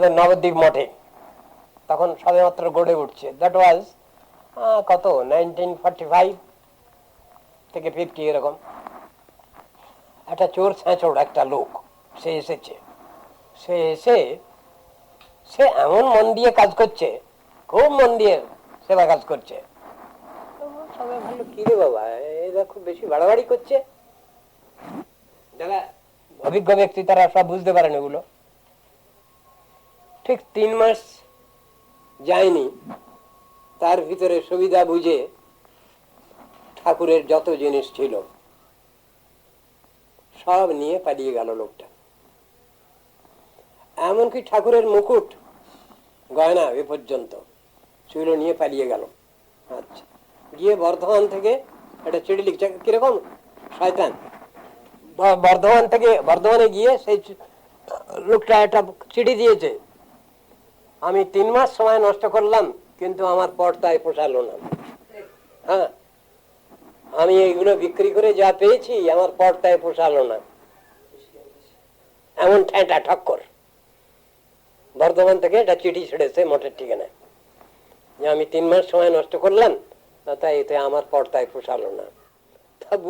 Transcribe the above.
আমাদের নবদ্বীপ মঠে। তখন সবেমাত্র গড়ে উঠছে। দ্যাট ওয়াজ কত? নাইনটিন ফর্টি ফাইভ থেকে ফিফটি এরকম। একটা চোর ছ্যাঁচড় একটা লোক, সে এসেছে। সে এসে, সে এমন মন দিয়ে কাজ করছে, খুব মন দিয়ে সেবা কাজ করছে। কি রে বাবা, এরা খুব বেশি বাড়াবাড়ি করছে? যারা অভিজ্ঞ ব্যক্তি তারা সব বুঝতে পারেন এগুলো। ঠিক তিন মাস যায়নি। তার ভিতরে সুবিধা বুঝে ঠাকুরের যত জিনিস ছিল, সব নিয়ে পালিয়ে গেল লোকটা। এমনকি ঠাকুরের মুকুট, গয়না এ পর্যন্ত সেগুলো নিয়ে পালিয়ে গেল। আচ্ছা গিয়ে বর্ধমান থেকে একটা চিঠি লিখছে, কীরকম? শয়তান। বর্ধমান থেকে, বর্ধমানে গিয়ে সেই লোকটা একটা চিঠি দিয়েছে। আমি তিন মাস সময় নষ্ট করলাম, কিন্তু আমার পর্দায় পোষালো না। হ্যাঁ আমি এইগুলো বিক্রি করে যা পেয়েছি, আমার পর্দায় পোষালো না। এমন ঠেঁটা ঠক্কর। বর্ধমান থেকে এটা চিঠি ছেড়েছে মঠের ঠিকানায়। যে আমি তিন মাস সময় নষ্ট করলাম তাই এতে আমার পর্দায় পোষালো না।